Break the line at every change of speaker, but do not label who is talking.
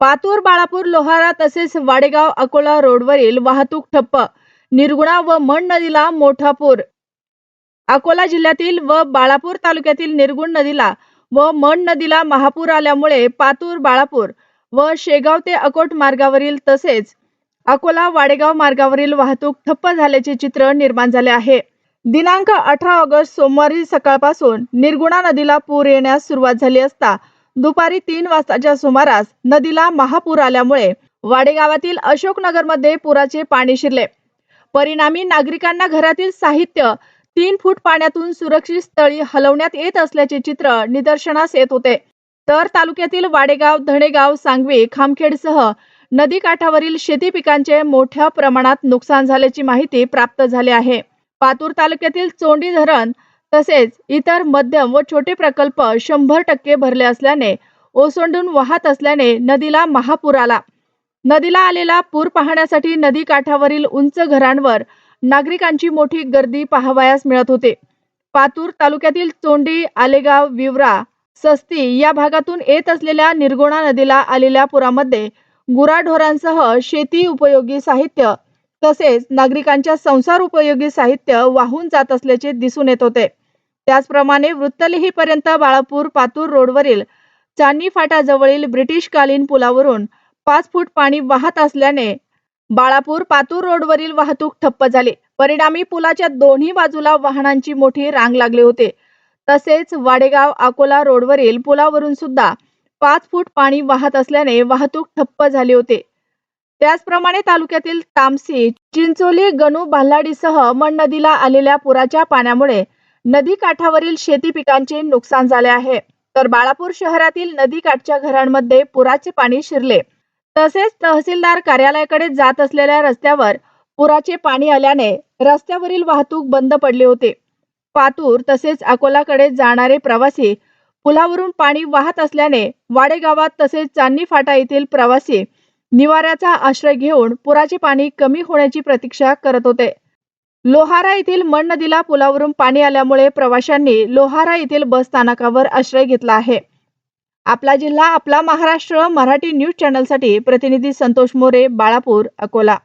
पातूर बाळापूर लोहारा तसेच वाडेगाव अकोला रोडवरील वाहतूक ठप्प निर्गुणा व मण नदीला मोठा पूर. अकोला जिल्ह्यातील व बाळापूर तालुक्यातील निर्गुण नदीला व मण नदीला महापूर आल्यामुळे पातूर बाळापूर व शेगाव ते अकोट मार्गावरील तसेच अकोला वाडेगाव मार्गावरील वाहतूक ठप्प झाल्याचे चित्र निर्माण झाले आहे. दिनांक अठरा ऑगस्ट सोमवारी सकाळपासून निर्गुणा नदीला पूर येण्यास सुरुवात झाली असता दुपारी तीन वाजताच्या सुमारास नदीला महापूर आल्यामुळे वाडेगावातील अशोकनगरमध्ये पुराचे पाणी शिरले. परिणामी नागरिकांना घरातील साहित्य तीन फूट पाण्यातून सुरक्षित स्थळी हलवण्यात येत असल्याचे चित्र निदर्शनास येत होते. तर तालुक्यातील वाडेगाव धणेगाव सांगवी खामखेडसह नदी काठावरील शेती पिकांचे मोठ्या प्रमाणात नुकसान झाल्याची माहिती प्राप्त झाली आहे. पातूर तालुक्यातील चोंडी धरण तसेच इतर मध्यम व छोटे प्रकल्प शंभर टक्के भरले असल्याने ओसंडून वाहत असल्याने नदीला महापूर आला. नदीला आलेला पूर पाहण्यासाठी नदी काठावरील उंच घरांवर नागरिकांची मोठी गर्दी पाहावयास मिळत होते. पातूर तालुक्यातील चोंडी आलेगाव विवरा सस्ती या भागातून येत असलेल्या निर्गोणा नदीला आलेल्या पुरामध्ये गुराढोरांसह शेती उपयोगी साहित्य तसेच नागरिकांच्या संसार उपयोगी साहित्य वाहून जात असल्याचे दिसून येत होते. त्याचप्रमाणे वृत्तलिहीपर्यंत बाळापूर पातूर रोडवरील चांदणी फाटाजवळील ब्रिटिशकालीन पुलावरून पाच फूट पाणी वाहत असल्याने बाळापूर पातूर रोडवरील वाहतूक ठप्प झाली. परिणामी पुलाच्या दोन्ही बाजूला वाहनांची मोठी रांग लागली होते. तसेच वाडेगाव अकोला रोडवरील पुलावरून सुद्धा पाच फूट पाणी वाहत असल्याने वाहतूक ठप्प झाली होते. त्याचप्रमाणे तालुक्यातील तामसी चिंचोली गणू भाल्लाडीसह मन नदीला आलेल्या पुराच्या पाण्यामुळे नदी काठावरील शेती पिकांचे नुकसान झाले आहे. तर बाळापूर शहरातील नदी काठच्या घरांमध्ये पुराचे पाणी शिरले. तसेच तहसीलदार कार्यालयाकडे जात असलेल्या रस्त्यावर पुराचे पाणी आल्याने रस्त्यावरील वाहतूक बंद पडली होती. पातूर तसेच अकोलाकडे जाणारे प्रवासी पुलावरून पाणी वाहत असल्याने वाडेगावात तसेच चांदणी फाटा येथील प्रवासी निवाऱ्याचा आश्रय घेऊन पुराचे पाणी कमी होण्याची प्रतीक्षा करत होते. लोहारा येथील मण नदीला पुलावरून पाणी आल्यामुळे प्रवाशांनी लोहारा येथील बस स्थानकावर आश्रय घेतला आहे. आपला जिल्हा आपला महाराष्ट्र मराठी न्यूज चॅनलसाठी प्रतिनिधी संतोष मोरे बाळापूर अकोला.